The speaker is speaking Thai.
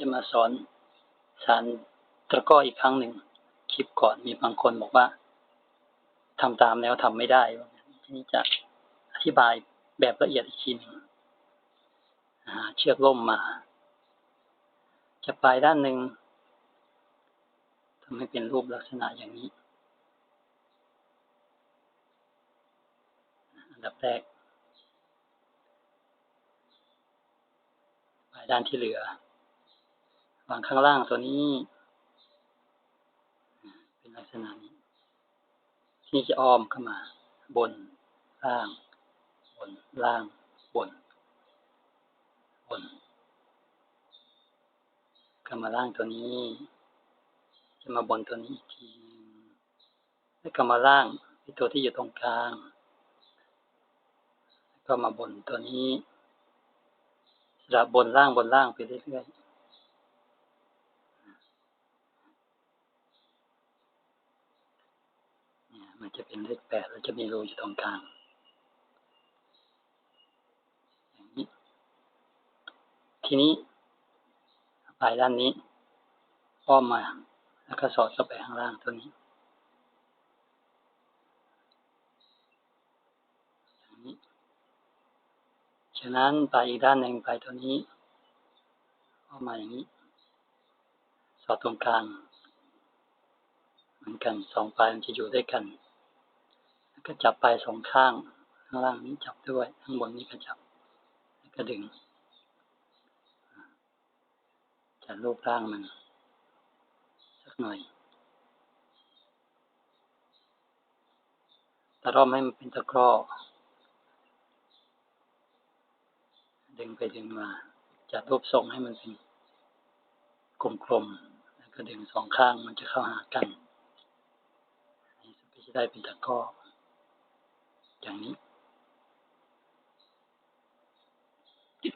จะมาสอนสารตะก้ออีกครั้งหนึ่งคลิปก่อนมีบางคนบอกว่าทำตามแล้วทำไม่ได้นทีนี้จะอธิบายแบบละเอียดอีกทีหนึ่งอ่าเชือกล่มมา จะปลายด้านหนึ่งทำให้เป็นรูปลักษณะอย่างนี้ อันดับแรกปลายด้านที่เหลือ วางข้างล่างตัวนี้ เป็นลักษณะนี้ที่นี่จะอ้อมเข้ามา บน ล่าง บน ล่าง บน บนก็มาล่างตัวนี้ จะมาบนตัวนี้อีกทีหนึงแล้วก็มาล่างไอ้ตัวที่อยู่ตรงกลาง แล้วก็มาบนตัวนี้สลับบนล่างบนล่างไปเรื่อยๆเนี่ย มันจะเป็นเลขแปดแล้วจะมีรูอยู่ตรงกลางอย่างนี้ ทีนี้ปลายด้านนี้อ้อมมา แล้วก็สอดเข้าไปข้างล่างตัวนี้อย่างนี้ฉะนั้นปลายอีกด้านหนึ่งปลายตัวนี้อ้อมมาอย่างนี้ สอดตรงกลาง เหมือนกันสองปลายมันจะอยู่ด้วยกัน ก็จับปลายสองข้าง ข้างล่างนี้จับด้วย ข้างบนนี้ก็จับแล้วก็ดึงจะรูปร่างมันสักหน่อยตะร่อมให้มันเป็นตะกร้อ ดึงไปดึงมา จัดรูปทรงให้มันเป็นกลมๆ แล้วก็ดึงสองข้างมันจะเข้าหากันนี่จะได้เป็นตะกร้อ อย่างนี้